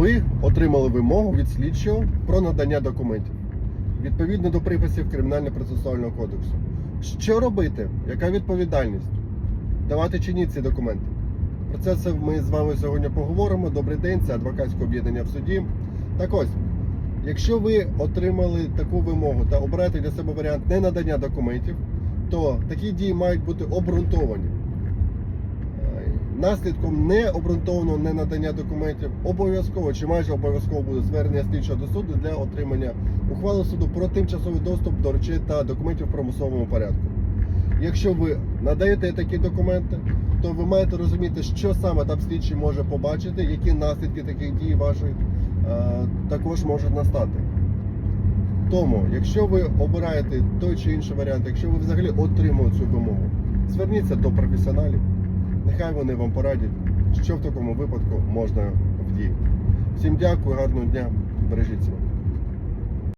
ви отримали вимогу від слідчого про надання документів відповідно до приписів Кримінально-процесуального кодексу. Що робити? Яка відповідальність? Давати чи ні ці документи? Про це все ми з вами сьогодні поговоримо. Добрий день, це адвокатське об'єднання в суді. Так ось, якщо ви отримали таку вимогу та обираєте для себе варіант ненадання документів, то такі дії мають бути обґрунтовані. Наслідком необґрунтованого ненадання документів обов'язково чи майже обов'язково буде звернення слідчого до суду для отримання ухвали суду про тимчасовий доступ до речей та документів в примусовому порядку. Якщо ви надаєте такі документи, то ви маєте розуміти, що саме там слідчий може побачити, які наслідки таких дій ваших е, також можуть настати. Тому, якщо ви обираєте той чи інший варіант, якщо ви взагалі отримуєте цю вимогу, зверніться до професіоналів, нехай вони вам порадять, що в такому випадку можна вдіяти. Всім дякую, гарного дня, бережіть себе.